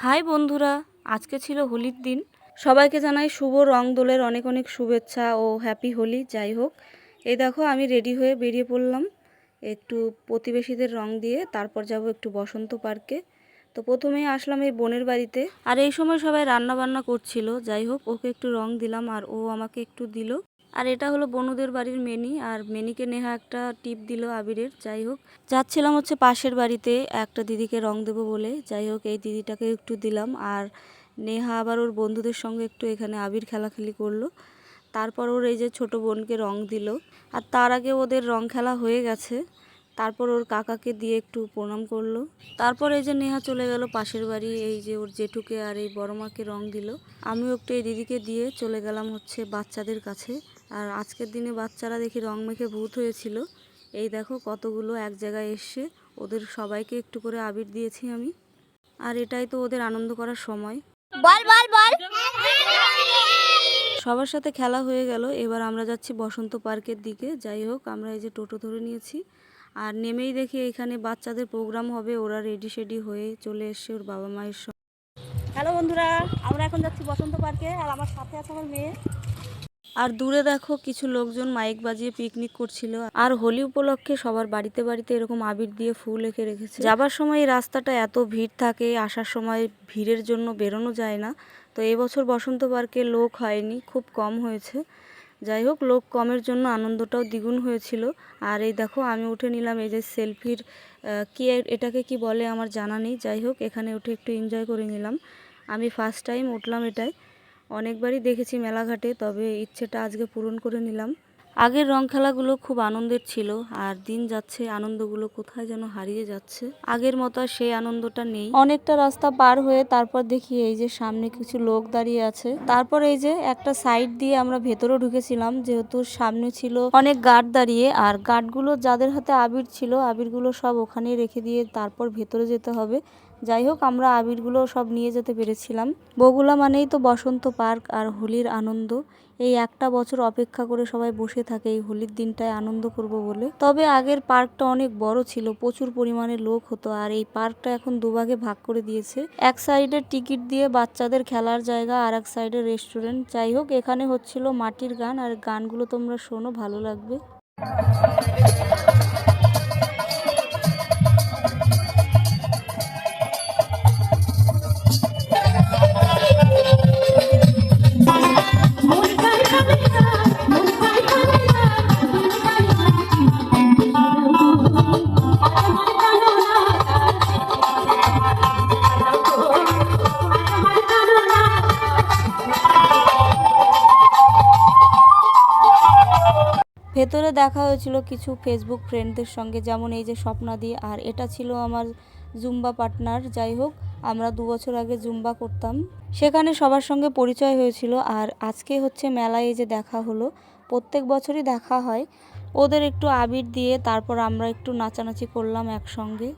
High বন্ধুরা, আজকে ছিল হোলির দিন। সবাইকে জানাই শুভ রং দোলের অনেক অনেক শুভেচ্ছা ও হ্যাপি হোলি, যাই হোক। এই দেখো, আমি রেডি হয়ে বেরিয়ে পড়লাম একটু প্রতিবেশীদের রং দিয়ে, তারপর যাব একটু বসন্ত পার্কে। তো প্রথমেই আসলাম এই বোনের বাড়িতে। আর এই সময় সবাই রান্না বান্না করছিল, যাই হোক, ওকে একটু রং দিলাম আর ও আমাকে একটু দিল। আর এটা হলো বনুদের বাড়ির মেনি, আর মেনিকে নেহা একটা টিপ দিল আবিরের, যাই হোক। যাচ্ছিলাম হচ্ছে পাশের বাড়িতে, একটা দিদিকে রং দেবো বলে। যাই হোক, এই দিদিটাকে একটু দিলাম, আর নেহা আবার ওর বন্ধুদের সঙ্গে একটু এখানে আবির খেলাখেলি করল। তারপর ওর এই যে ছোট বোনকে রং দিল, আর তার আগে ওদের রং খেলা হয়ে গেছে। তারপর ওর কাকাকে দিয়ে একটু প্রণাম করল। তারপর এই যে নেহা চলে গেল পাশের বাড়ি, এই যে ওর জেঠুকে আর এই বড় মাকে রং দিল। আমিও একটু এই দিদিকে দিয়ে চলে গেলাম হচ্ছে বাচ্চাদের কাছে। আর আজকের দিনে বাচ্চারা দেখি রং মেখে ভূত হয়েছিল। এই দেখো কতগুলো এক জায়গায় এসে ওদের সবাইকে একটু করে আবির দিয়েছি আমি। আর এটাই তো ওদের আনন্দ করার সময়। বল বল বল। সবার সাথে খেলা হয়ে গেল। এবার আমরা যাচ্ছি বসন্ত পার্কের দিকে। যাই হোক আমরা এই যে টোটো ধরে নিয়েছি। আর নেমেই দেখি এখানে বাচ্চাদের প্রোগ্রাম হবে। ওরা রেডি শেডি হয়ে চলে এসছে ওর বাবা মায়ের সঙ্গে। হ্যালো বন্ধুরা আমরা এখন যাচ্ছি বসন্ত পার্কে। আর আমার সাথে আছে আমার মেয়ে। আর দূরে দেখো কিছু লোকজন মাইক বাজিয়ে পিকনিক করছিল। আর হোলি উপলক্ষে সবার বাড়িতে বাড়িতে এরকম আবির দিয়ে ফুল এঁকে রেখেছে। যাবার সময় রাস্তাটা এত ভিড় থাকে, আসার সময় ভিড়ের জন্য বেরোনো যায় না। তো এবছর বসন্ত পার্কে লোক হয়নি, খুব কম হয়েছে। যাই হোক, লোক কমের জন্য আনন্দটাও দ্বিগুণ হয়েছিল। আর এই দেখো, আমি উঠে নিলাম এই যে সেলফির কি এটাকে কি বলে আমার জানা নেই। যাই হোক, এখানে উঠে একটু এনজয় করে নিলাম। আমি ফার্স্ট টাইম উঠলাম এটাই অনেকবারই দেখেছি মেলাঘাটে তবে ইচ্ছেটা আজকে পূরণ করে নিলাম। আগের রং খেলাগুলো খুব আনন্দের ছিল, আর দিন যাচ্ছে, আনন্দগুলো কোথায় যেন হারিয়ে যাচ্ছে। আগের মতো সেই আনন্দটা নেই। অনেকটা রাস্তা পার হয়ে তারপর দেখি এই যে সামনে কিছু লোক দাঁড়িয়ে আছে। তারপর এই যে একটা সাইড দিয়ে আমরা ভেতরেও ঢুকেছিলাম, যেহেতু সামনে ছিল অনেক গার্ড দাঁড়িয়ে, আর গার্ডগুলো যাদের হাতে আবির ছিল, আবিরগুলো সব ওখানেই রেখে দিয়ে তারপর ভেতরে যেতে হবে। যাই হোক, আমরা আবিরগুলো সব নিয়ে যেতে পেরেছিলাম। বগুলা মানেই তো বসন্ত পার্ক আর হোলির আনন্দ। এই একটা বছর অপেক্ষা করে সবাই বসে থাকে এই হোলির দিনটায় আনন্দ করব বলে। তবে আগের পার্কটা অনেক বড় ছিল, প্রচুর পরিমাণে লোক হতো আর এই পার্কটা এখন দুভাগে ভাগ করে দিয়েছে। এক সাইডে টিকিট দিয়ে বাচ্চাদের খেলার জায়গা আর এক সাইডে রেস্টুরেন্ট। যাই হোক, এখানে হচ্ছিল মাটির গান আর গানগুলো তোমরা শোনো, ভালো লাগবে। ভেতরে দেখা হয়েছিল কিছু ফেসবুক ফ্রেন্ডদের সঙ্গে, যেমন এই যে স্বপ্নাদি আর এটা ছিল আমার জুম্বা পার্টনার যাই হোক, আমরা দু বছর আগে জুম্বা করতাম। সেখানে সবার সঙ্গে পরিচয় হয়েছিল, আর আজকে হচ্ছে মেলায় এই যে দেখা হলো, প্রত্যেক বছরই দেখা হয়। ওদের একটু আবির দিয়ে, তারপর আমরা একটু নাচানাচি করলাম একসঙ্গে।